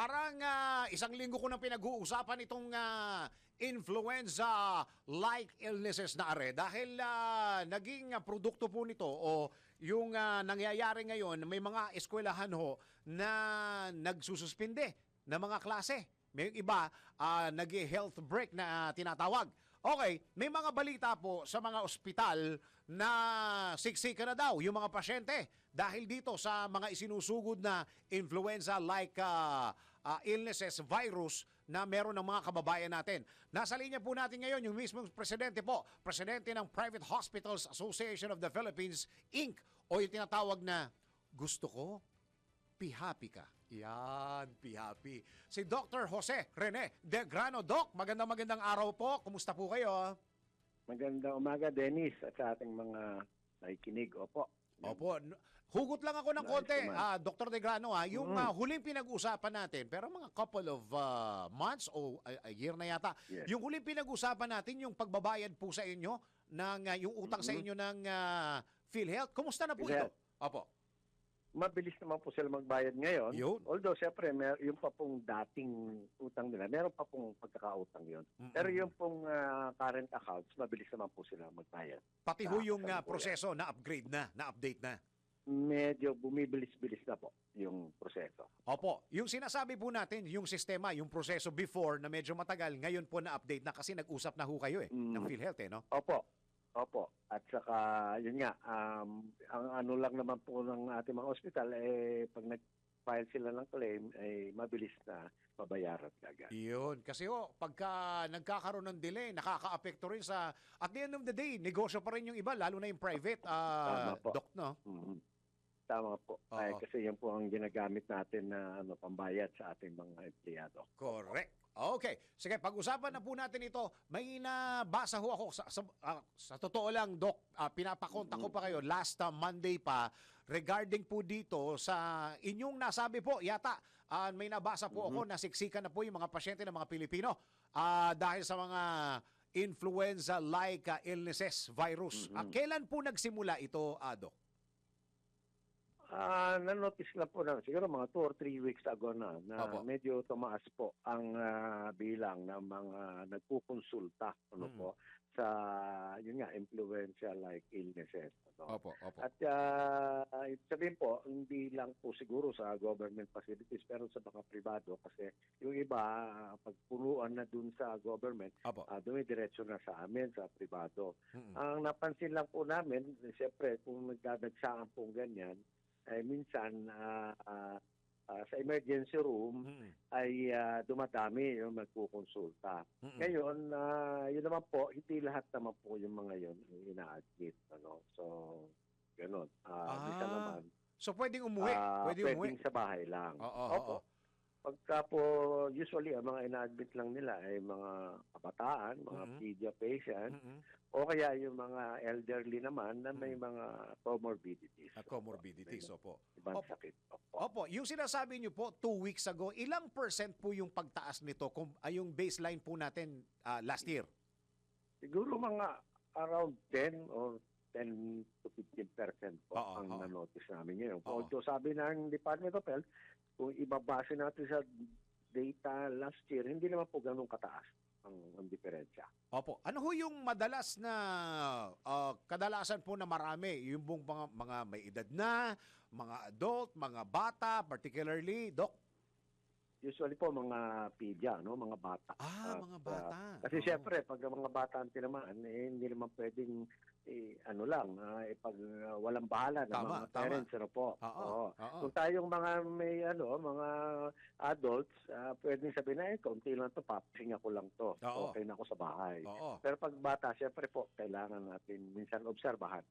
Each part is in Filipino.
parang ah, isang linggo ko nang pinag-uusapan itong ah, influenza-like illnesses na are dahil ah, naging ah, produkto po nito o yung ah, nangyayari ngayon, may mga eskwelahan ho na nagsususpinde na mga klase. May iba, ah, nag-health break na ah, tinatawag. Okay, may mga balita po sa mga ospital na siksika na daw yung mga pasyente dahil dito sa mga isinusugod na influenza-like ah, ah, illnesses, virus na meron ng mga kababayan natin. Nasa linya po natin ngayon yung mismong presidente po, presidente ng Private Hospitals Association of the Philippines, Inc. o yung tinatawag na gusto ko, pihapi ka. Yan, pihapi. Si Dr. Jose Rene De Grano. Doc, magandang magandang araw po. Kumusta po kayo? Magandang umaga, Dennis, at sa ating mga nakikinig. Opo. Opo. Hugot lang ako ng Nice konti, ah, Dr. De Grano. Ah, yung ah, huling pinag-usapan natin, pero mga couple of ah, months o a, a year na yata, Yes. yung huling pinag-usapan natin, yung pagbabayad po sa inyo, ng, ah, yung utang sa inyo ng ah, PhilHealth, kumusta na po PhilHealth. ito? Opo. Mabilis naman po sila magbayad ngayon. Yun. Although, siyempre, mer yung pa pong dating utang nila, meron pa pong pagkakautang yun. Mm-mm. Pero yung pong ah, current accounts, mabilis naman po sila magbayad. Pati ho yung po proseso na upgrade na, na update na. Medyo bumibilis-bilis na po yung proseso. Opo, yung sinasabi po natin, yung sistema, yung proseso before na medyo matagal, ngayon po na-update na kasi nag-usap na ho kayo eh, Mm. ng PhilHealth eh, no? Opo. Opo. At saka, yun nga, um, ang ano lang naman po ng ating mga ospital, eh, pag nag-file sila ng claim, eh, mabilis na mabayaran agad. Yun. Kasi ho, pagka nagkakaroon ng delay, nakaka-apekto rin sa, at the end of the day, negosyo pa rin yung iba, lalo na yung private, Tama po. doc, no? Mhm. Tama po. Ay, Oo. kasi yan po ang ginagamit natin na ano, pambayad sa ating mga empleyado. Correct. Okay. Sige, pag-usapan na po natin ito. May nabasa ho ako sa, sa, ah, sa totoo lang, Doc, ah, pinapakontak ko pa kayo last ah, Monday pa regarding po dito sa inyong nasabi po, yata, ah, may nabasa po ako na siksikan na po yung mga pasyente ng mga Pilipino ah, dahil sa mga influenza-like ah, illnesses, virus. Ah, kailan po nagsimula ito, ah, Doc? Ah, na-notice lang po na siguro mga 2 or 3 weeks ago na na Opo. medyo tumaas po ang ah, bilang ng mga nagkukonsulta ano Mm. po sa yun nga influential like illnesses ano. Opo, opo. At uh, sabihin po, hindi lang po siguro sa government facilities pero sa mga privado kasi yung iba ah, pagpunuan na dun sa government, Opo. uh, dumidiretso na sa amin sa privado. Mm-mm. Ang napansin lang po namin, siyempre kung nagdadagsaan po ganyan, ay minsan ah, ah, ah, sa emergency room Mm-mm. ay ah, dumadami yung magkukonsulta. Mm-mm. Ngayon, ah, yun naman po, hindi lahat naman po yung mga yun yung ina-admit. Ano? So, ganun. Ah, Ah, naman, So pwedeng umuwi, ah, pwedeng umuwi. pwedeng sa bahay lang. Oo, Opo. oo. Pagka po, usually, ang mga ina-admit lang nila ay mga kabataan, mga Mhm. pedia patient, Mm-mm. o kaya yung mga elderly naman na may mga comorbidities. Ah, comorbidities, opo. Ibang Opo. sakit. Opo. Opo, yung sinasabi niyo po two weeks ago, ilang percent po yung pagtaas nito kung ay yung baseline po natin ah, last year? Siguro mga around 10 or 10 to 15 percent po Oo, ang oo. na-notice namin ngayon. Although sabi ng Department of Health, kung ibabase natin sa data last year, hindi naman po ganun kataas ang, ang diferensya. Opo. Ano ho yung madalas na ah, kadalasan po na marami? Yung pong mga, mga may edad na, mga adult, mga bata, particularly, Doc? Usually po mga pedia, no, mga bata. Ah, At, mga bata. ah, kasi Oo. syempre pag mga bata ang tinamaan, eh, hindi naman pwedeng eh, ano lang, ah, eh, pag ah, walang bahala ng Tama, mga tama. parents ano po. Oo, Oo. oo. Kung tayong mga may ano, mga adults, ah, pwedeng sabihin na eh, konti lang to, papahinga ko lang to. Oo. Okay na ako sa bahay. Oo. Pero pag bata, syempre po, kailangan natin minsan obserbahan.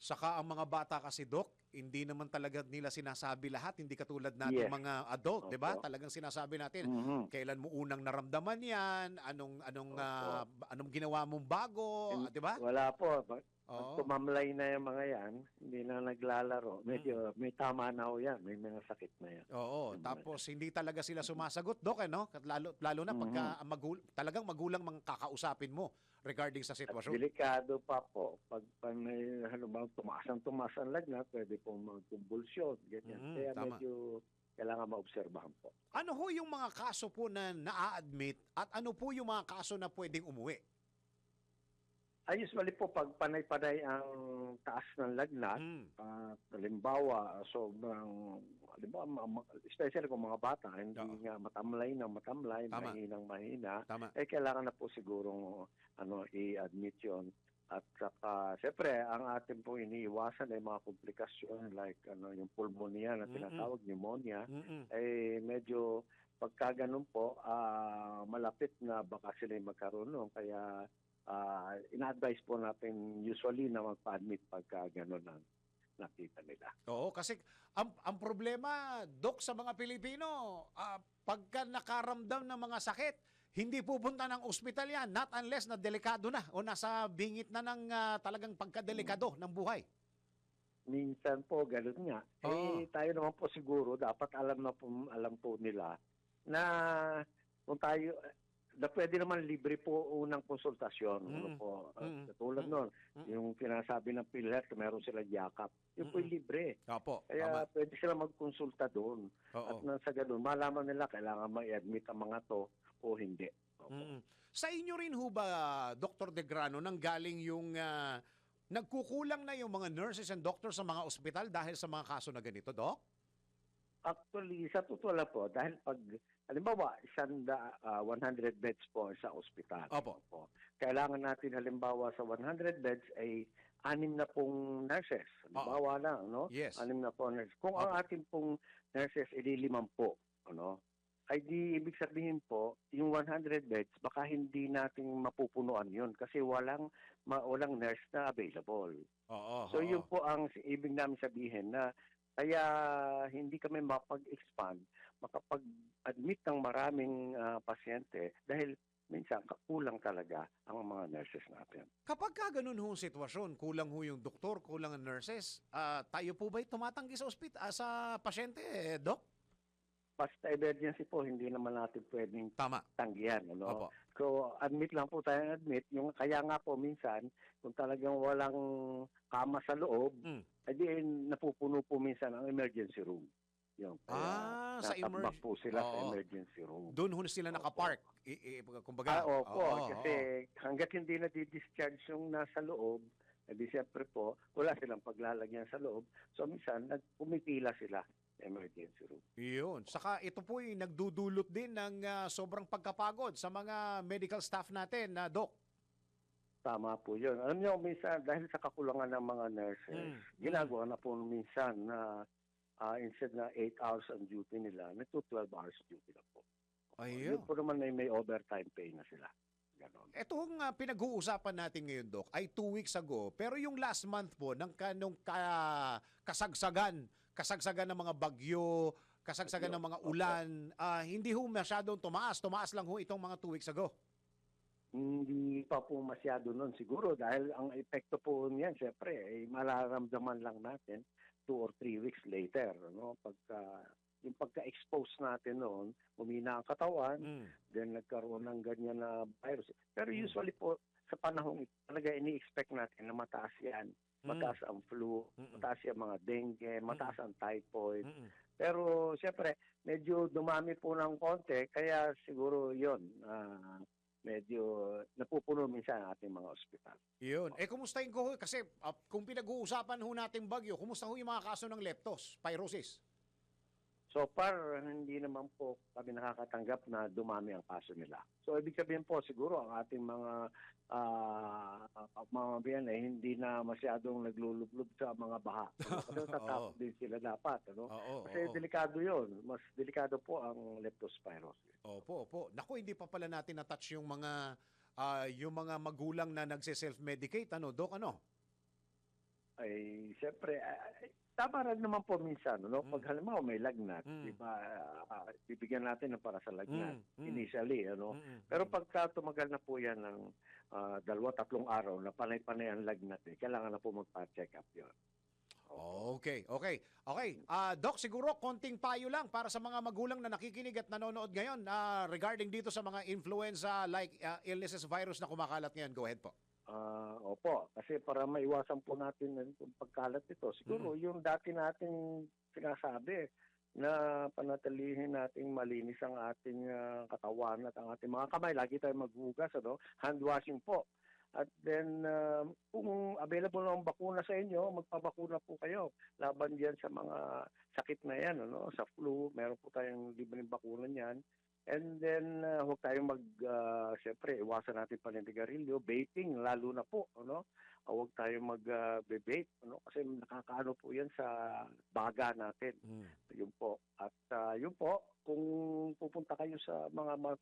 Saka ang mga bata kasi, Doc, hindi naman talaga nila sinasabi lahat. Hindi katulad natin Yes. mga adult, di ba? Talagang sinasabi natin, Mhm. kailan mo unang naramdaman yan, anong anong ah, anong ginawa mong bago, di ba? Wala po. Oo. pag tumamlay na yung mga yan, hindi na naglalaro. Medyo Mm. may tama na ho yan. May mga sakit na yan. Oo, Yung mga- tapos hindi talaga sila sumasagot, Doc, eh, no? Lalo, lalo na pagka Mm-hmm. magul- talagang magulang mang kakausapin mo regarding sa At sitwasyon. delikado pa po. Pag, pag may halimbawa tumaas ang tumaas ang lagnat, pwede pong magkumbulsyon. Ganyan. Mhm, Kaya tama. medyo kailangan maobserbahan po. Ano ho yung mga kaso po na naa-admit at ano po yung mga kaso na pwedeng umuwi? Ay, usually po, pag panay-panay ang taas ng lagnat, Mm. uh, halimbawa, sobrang, halimbawa, ma- ma- especially kung mga bata, hindi Oo. nga matamlay na matamlay, Tama. mahinang mahina, Tama. eh kailangan na po sigurong ano, i-admit yon At saka, siyempre, ang atin po iniiwasan ay mga komplikasyon like ano, yung pulmonya na tinatawag, pneumonia, Mm-mm. eh medyo pagka ganun po, ah, malapit na baka sila magkaroon nun. Kaya ah, ina-advise po natin usually na magpa-admit pagka ganun ang nakita nila. Oo, kasi ang, ang problema, Dok, sa mga Pilipino, ah, pagka nakaramdam ng mga sakit, hindi pupunta ng ospital yan, not unless na delikado na o nasa bingit na ng ah, talagang pagkadelikado ng buhay. Minsan po ganun nga. Oo. Eh tayo naman po siguro dapat alam na po alam po nila na kung tayo na pwede naman libre po unang konsultasyon. Ano Mm. po, uh, Mm. katulad Mm. nun, Mm. yung pinasabi ng PhilHealth, meron sila yakap. Yung po libre. Opo, Kaya tama. pwede sila magkonsulta doon. At Oo. nang sa ganun, malaman nila kailangan ma-admit ang mga to o hindi. Opo. Mm. Sa inyo rin ho ba, Dr. De Grano, nang galing yung ah, nagkukulang na yung mga nurses and doctors sa mga ospital dahil sa mga kaso na ganito, Doc? Actually, sa totoo lang po, dahil pag, halimbawa, isang da, ah, 100 beds po sa ospital. Opo. po. Kailangan natin halimbawa sa 100 beds ay anim na pong nurses. Halimbawa lang, no? Yes. Anim na po nurses. Kung ang Opo. ating pong nurses ay limang po, ano? Ay di ibig sabihin po, yung 100 beds, baka hindi natin mapupunuan yun kasi walang, ma, walang nurse na available. Oo. So oo. yun po ang ibig namin sabihin na kaya hindi kami mapag-expand, makapag-admit ng maraming ah, pasyente dahil minsan kulang talaga ang mga nurses natin. Kapag ka ganun ho sitwasyon, kulang ho yung doktor, kulang ang nurses, ah, tayo po ba'y tumatanggi sa ospital, sa pasyente, eh, Doc? Basta emergency po, hindi naman natin pwedeng Tama. tanggihan. Ano? Opo. So, admit lang po tayo admit. Yung, kaya nga po minsan, kung talagang walang kama sa loob, Mm. edi napupuno po minsan ang emergency room. Yung, Ah, sa emerg- po sila sa Oo. emergency room. Doon ho sila nakapark. I, i, kumbaga. Ah, opo. Oo, kasi hanggat hindi na discharge yung nasa loob, edi siyempre po, wala silang paglalagyan sa loob. So, minsan, nagpumipila sila sa emergency room. Yun. Saka ito po ay nagdudulot din ng ah, sobrang pagkapagod sa mga medical staff natin na Doc. Tama po yun. Alam niyo, minsan, dahil sa kakulangan ng mga nurses, Mm. ginagawa na po minsan na ah, instead na 8 hours ang duty nila, nagto 12 hours duty na po. Ayun. Yun po naman ay may overtime pay na sila. Ganon. Ito ang ah, pinag-uusapan natin ngayon, Doc, ay two weeks ago. Pero yung last month po, ng kanong ka, kasagsagan, kasagsagan ng mga bagyo, kasagsagan ng mga ulan, ah, hindi ho masyadong tumaas. Tumaas lang ho itong mga two weeks ago. Hindi pa po masyado nun siguro dahil ang epekto po niyan, syempre, ay malaramdaman lang natin two or three weeks later. No? Pagka, yung pagka-expose natin noon, umina ang katawan, Mm. then nagkaroon ng ganyan na virus. Pero Mm. usually po, sa panahong ito, talaga ini-expect natin na mataas yan. Mm. Mataas ang flu, Mm-mm. mataas yung mga dengue, mataas ang typhoid. Mm-mm. Pero siyempre, medyo dumami po ng konti, kaya siguro yon ah, medyo napupuno minsan ang ating mga ospital. Yun. Eh, kumustahin ko ho? Kasi ah, kung pinag-uusapan ho natin bagyo, kumusta ho yung mga kaso ng leptos, pyrosis? So far, hindi naman po kami nakakatanggap na dumami ang kaso nila. So ibig sabihin po, siguro ang ating mga ah, mamamayan ay hindi na masyadong naglulublob sa mga baha. Kasi natatakot Oo. din sila dapat. Ano? Oo, Kasi oo. delikado yon Mas delikado po ang leptospirosis. Opo, opo. Naku, hindi pa pala natin na-touch yung mga ah, yung mga magulang na nagse-self-medicate, ano, Dok, ano? Ay siyempre ay, tama rin naman po minsan no Mm. pag halimbawa may lagnat Mm. di ba ah, bibigyan natin ng para sa lagnat Mm, mm. initially ano Mm-mm. pero pagka tumagal na po yan ng ah, dalawa tatlong araw na panay-panay ang lagnat eh, kailangan na po magpa-check up yun Okay, okay. Okay, ah Doc, siguro konting payo lang para sa mga magulang na nakikinig at nanonood ngayon ah, regarding dito sa mga influenza like ah, illnesses virus na kumakalat ngayon. Go ahead po. Ah, opo kasi para maiwasan po natin yung pagkalat nito siguro yung dati nating sinasabi na panatilihin nating malinis ang ating ah, katawan at ang ating mga kamay. Lagi tayong maghugas, ano? Hand washing po. At then, ah, kung available ang bakuna sa inyo, magpabakuna po kayo. Laban diyan sa mga sakit na yan, ano? Sa flu, meron po tayong libreng bakuna niyan. And then, uh, huwag tayong mag, uh, siyempre, iwasan natin paninigarilyo, vaping, lalo na po, ano? Uh, huwag tayong mag-vape, ano? Kasi nakakaano po yan sa baga natin. Mm. Yun po. At uh, yun po, kung pupunta kayo sa mga, mga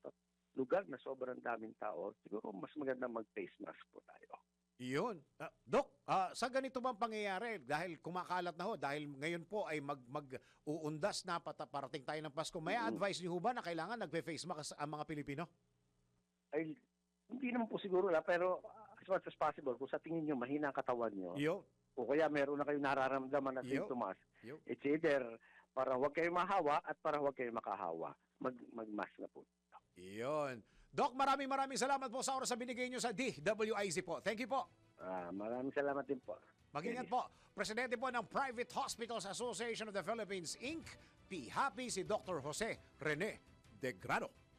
lugar na sobrang daming tao, siguro mas maganda mag-face mask po tayo. Iyon. Ah, Dok, ah, sa ganito bang pangyayari? Dahil kumakalat na ho, dahil ngayon po ay mag, mag-uundas na pata, parating tayo ng Pasko, may Mm. advice niyo ba na kailangan nagpe-face mask ang mga Pilipino? Ay, hindi naman po siguro la, pero uh, as much as possible, kung sa tingin nyo mahina ang katawan nyo, Iyon. o kaya meron na kayong nararamdaman na Yo. symptoms, Yo. it's either para huwag kayo mahawa at para huwag kayo makahawa. Mag, mag-mask na po. Iyon. Dok, maraming maraming salamat po sa oras na binigay niyo sa DWIZ po. Thank you po. Ah, maraming salamat din po. Mag-ingat po. Presidente po ng Private Hospitals Association of the Philippines, Inc., P. Happy si Dr. Jose Rene De Grano.